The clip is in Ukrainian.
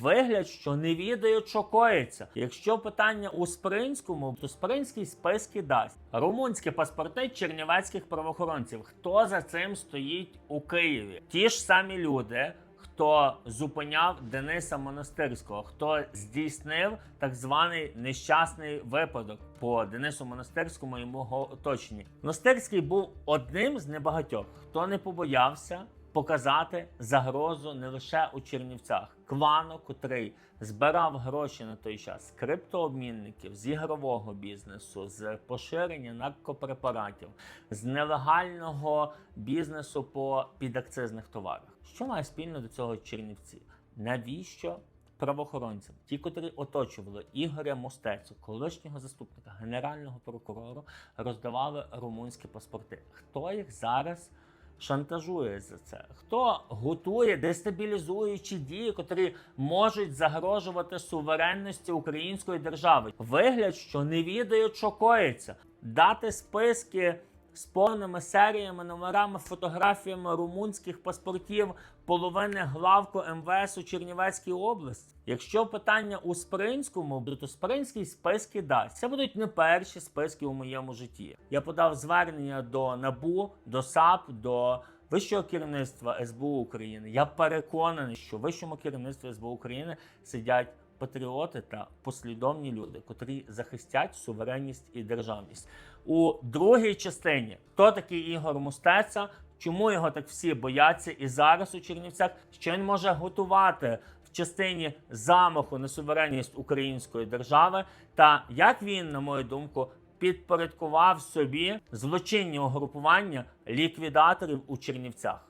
Вигляд, що не відають, що коїться. Якщо питання у Спринському, то Спринський списки дасть. Румунські паспорти чернівецьких правоохоронців. Хто за цим стоїть у Києві? Ті ж самі люди. Хто зупиняв Дениса Монастирського, хто здійснив так званий нещасний випадок по Денису Монастирському і його оточенні. Монастирський був одним з небагатьох, хто не побоявся показати загрозу не лише у Чернівцях. Квано, котрий збирав гроші на той час з криптообмінників, з ігрового бізнесу, з поширення наркопрепаратів, з нелегального бізнесу по підакцизних товарах. Що має спільно до цього Чернівці? Навіщо правоохоронцям, ті, котрі оточували Ігоря Мостецю, колишнього заступника генерального прокурора, роздавали румунські паспорти? Хто їх зараз? Шантажує за це? Хто готує дестабілізуючі дії, котрі можуть загрожувати суверенності української держави? Вигляд, що не відають, що коїться, дати списки. З повними серіями, номерами, фотографіями румунських паспортів половини главку МВС у Чернівецькій області. Якщо питання у Спринському, то Спринський списки дасть. Це будуть не перші списки у моєму житті. Я подав звернення до НАБУ, до САП, до вищого керівництва СБУ України. Я переконаний, що вищому керівництві СБУ України сидять патріоти та послідовні люди, котрі захистять суверенність і державність. У другій частині хто такий Ігор Мустеця, чому його так всі бояться, і зараз у Чернівцях що він може готувати в частині замаху на суверенність української держави, та як він, на мою думку, підпорядкував собі злочинні угрупування ліквідаторів у Чернівцях.